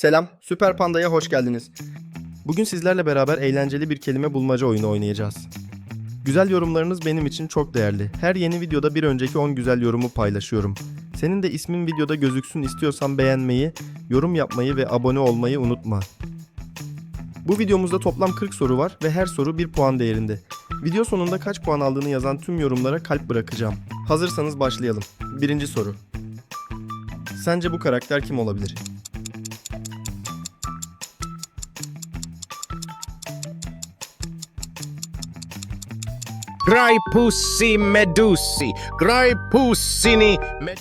Selam, Süper Panda'ya hoş geldiniz. Bugün sizlerle beraber eğlenceli bir kelime bulmaca oyunu oynayacağız. Güzel yorumlarınız benim için çok değerli. Her yeni videoda bir önceki 10 güzel yorumu paylaşıyorum. Senin de ismin videoda gözüksün istiyorsan beğenmeyi, yorum yapmayı ve abone olmayı unutma. Bu videomuzda toplam 40 soru var ve her soru 1 puan değerinde. Video sonunda kaç puan aldığını yazan tüm yorumlara kalp bırakacağım. Hazırsanız başlayalım. Birinci soru. Sence bu karakter kim olabilir? Graipussi Medusi, Graipussini med...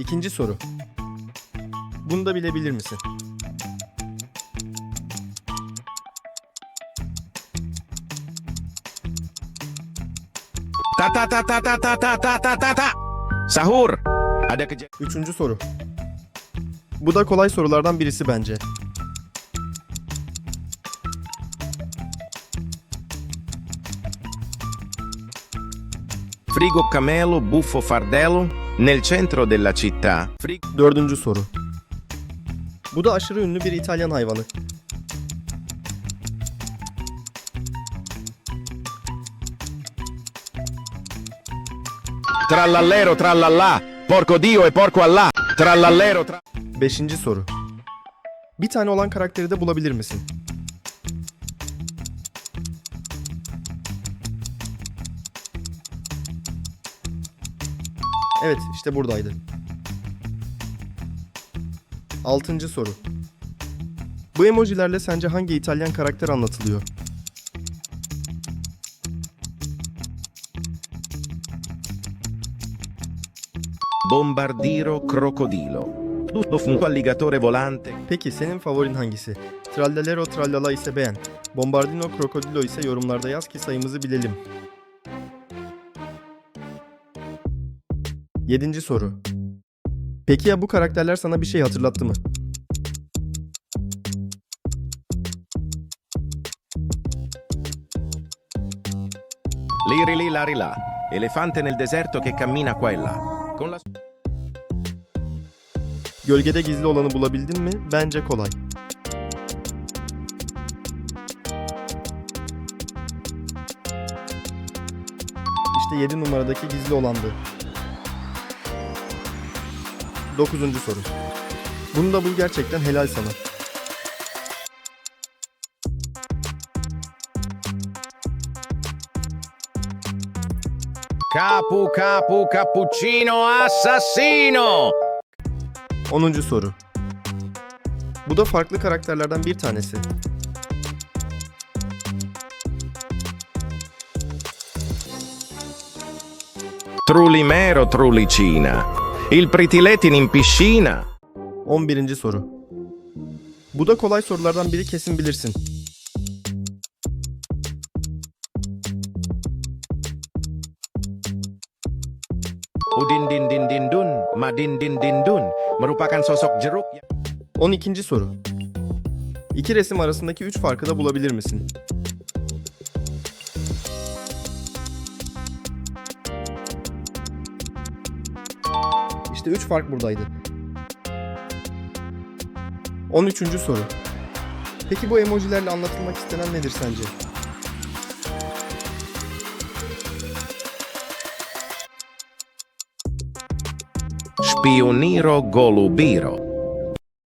İkinci soru. Bunu da bilebilir misin? Ta ta ta ta ta ta ta ta ta ta ta. Sahur. Ada kejadian. Üçüncü soru. Bu da kolay sorulardan birisi bence. Frigo camelo, buffo fardello, nel centro della città. Frigo... Dördüncü soru. Bu da aşırı ünlü bir İtalyan hayvanı. Trallallero, trallallà, porco dio e porco allà. Trallallero, tra... Beşinci soru. Bir tane olan karakteri de bulabilir misin? Evet, işte buradaydı. Altıncı soru. Bu emojilerle sence hangi İtalyan karakter anlatılıyor? Bombardiro crocodilo. Tutto un alligatore volante. Peki senin favorin hangisi? Trallallero trallala ise beğen. Bombardino krokodilo ise yorumlarda yaz ki sayımızı bilelim. Yedinci soru. Peki ya bu karakterler sana bir şey hatırlattı mı? Liri lì, lari là. Elefante nel deserto che cammina qua e là. Con la... Gölgede gizli olanı bulabildin mi? Bence kolay. İşte 7 numaradaki gizli olandı. 9. soru. Bunu da bul gerçekten helal sana. Capu, capu, cappuccino, assassino! 10. soru. Bu da farklı karakterlerden bir tanesi. Trulimero, trulicina. Il pritiletin in piscina. 11. soru. Bu da kolay sorulardan biri kesin bilirsin. Udin din din din dun, madin din din dun. Merupakan sosok jeruk yang 12. soru. İki resim arasındaki üç farkı da bulabilir misin? İşte üç fark buradaydı. 13. soru. Peki bu emojilerle anlatılmak istenen nedir sence? Spioniro golubiro.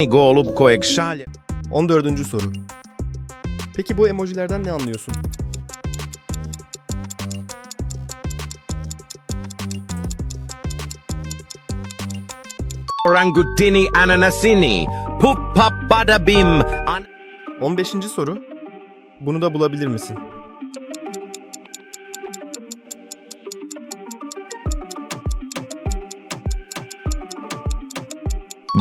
Golub koegşalye. 14. soru. Peki bu emojilerden ne anlıyorsun? Orangutini ananasini. An 15. soru. Bunu da bulabilir misin?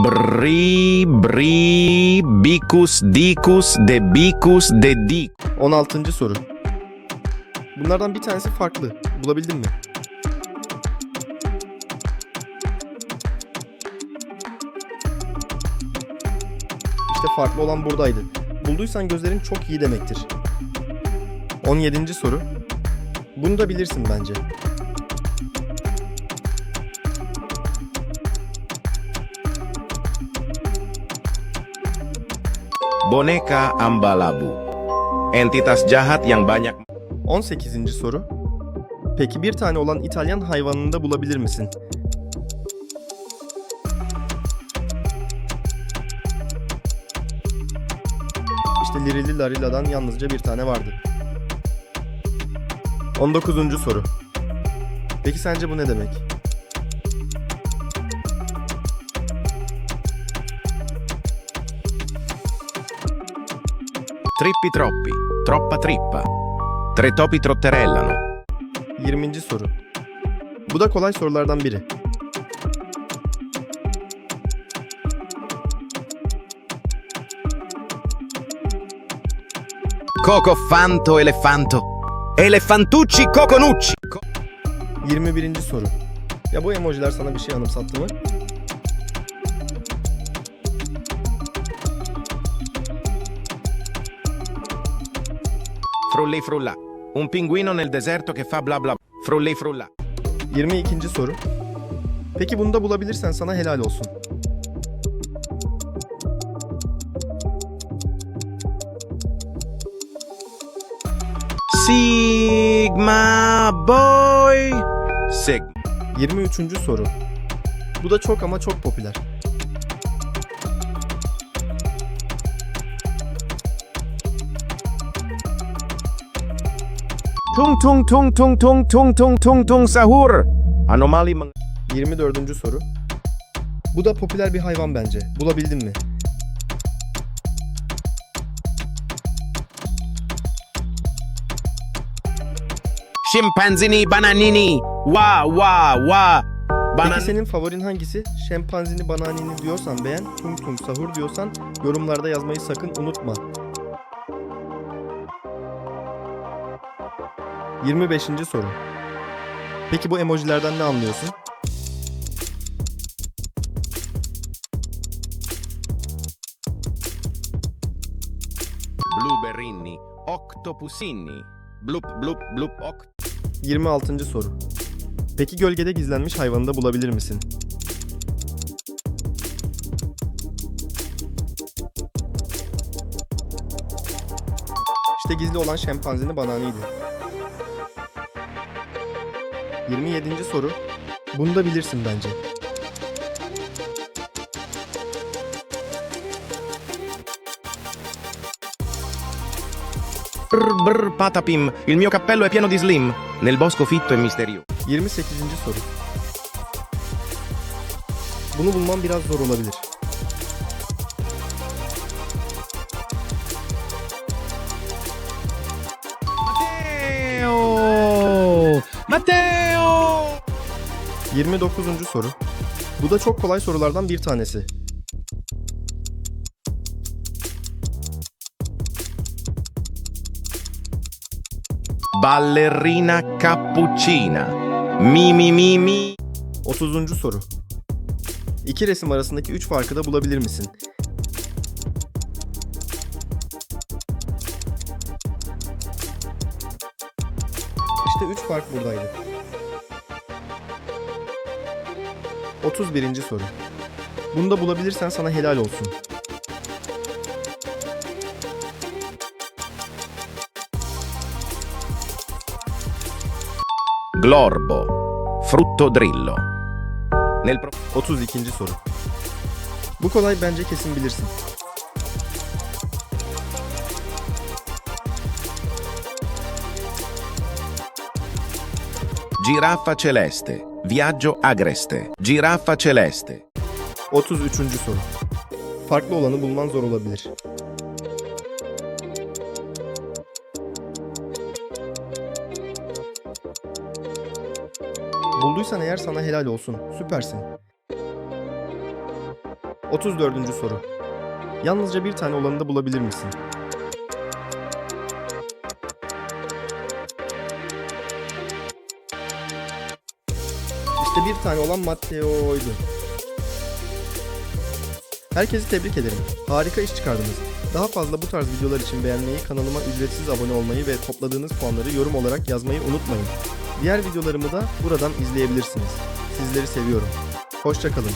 Bri, bri, bicus, dicus, de bicus, de dic. 16. soru. Bunlardan bir tanesi farklı. Bulabildin mi? İşte farklı olan buradaydı. Bulduysan gözlerin çok iyi demektir. 17. soru. Bunu da bilirsin bence. Boneka Ambalabu. Entitas jahat yang banyak 18. soru. Peki bir tane olan İtalyan hayvanını da bulabilir misin? İşte Lirili Larila'dan yalnızca bir tane vardı. 19. soru. Peki sence bu ne demek? Trippi troppi, troppa trippa. Tre topi trotterellano. 20. soru. Bu da kolay sorulardan biri. Coco fanto elefanto. Elefantucci coconucci. Co- 21. soru. Ya bu emojiler sana bir şey anımsattı mı? Frulli frulla. Un pinguino nel deserto che fa bla bla. Frulli frulla. 22. soru. Peki bunu da bulabilirsen sana helal olsun. Sigma boy. Sig. 23. soru. Bu da çok ama çok popüler. Tung tung tung tung tung tung tung tung tung sahur. Anomali meng 24. soru. Bu da popüler bir hayvan bence. Bulabildin mi? Scimpanzini bananini. Wa wa wa. Peki Banan senin favorin hangisi? Şempanzini bananini diyorsan beğen, tung tung sahur diyorsan yorumlarda yazmayı sakın unutma. 25. soru. Peki bu emojilerden ne anlıyorsun? blueberrini. Octopusini. Blup blup blup oct. 26. soru. Peki gölgede gizlenmiş hayvanı da bulabilir misin? İşte gizli olan şempanzini bananiydi. 27. soru. Bunu da bilirsin bence. Brr brr patapim. Il mio cappello è pieno di slim. Nel bosco fitto e misterioso. 28. soru. Bunu bulmam biraz zor olabilir. Matteo! Matteo! 29. soru. Bu da çok kolay sorulardan bir tanesi. Ballerina cappuccina. Mi mi mi mi. 30. soru. İki resim arasındaki üç farkı da bulabilir misin? İşte üç fark buradaydı. 31. soru. Bunu da bulabilirsen sana helal olsun. Glorbo. Frutto drillo. Nel pro- 32. soru. Bu kolay bence kesin bilirsin. Giraffa celeste. Viaggio agreste. Giraffa celeste. 33. soru. Farklı olanı bulman zor olabilir. Bulduysan eğer sana helal olsun. Süpersin. 34. soru. Yalnızca bir tane olanı da bulabilir misin? İşte bir tane olan Matteo'ydu. Herkesi tebrik ederim. Harika iş çıkardınız. Daha fazla bu tarz videolar için beğenmeyi, kanalıma ücretsiz abone olmayı ve topladığınız puanları yorum olarak yazmayı unutmayın. Diğer videolarımı da buradan izleyebilirsiniz. Sizleri seviyorum. Hoşçakalın.